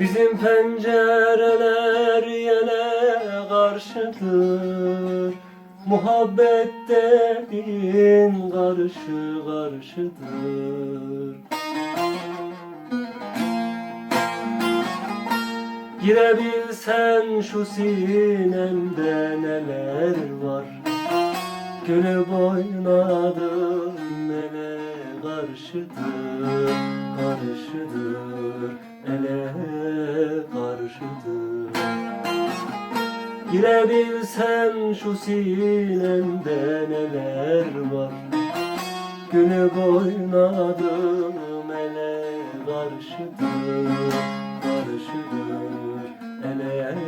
Bizim pencereler yele karşıdır. Muhabbet dediğin karşı karşıdır. Girebilsen şu sinemde neler var? Gönül boynadım ele karşıdır Karşıdır. Ele Girebilsen şu sinemde neler var? Günü boynadım ele karşıdır Karşıdır ele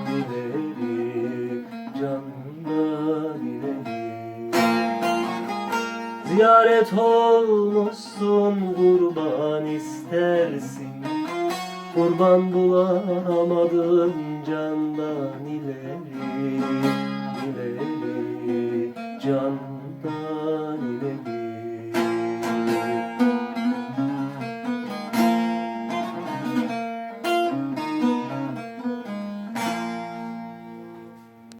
Ziyaret olmuşsun kurban istersin. Kurban bulamadım candan ileri ileri candan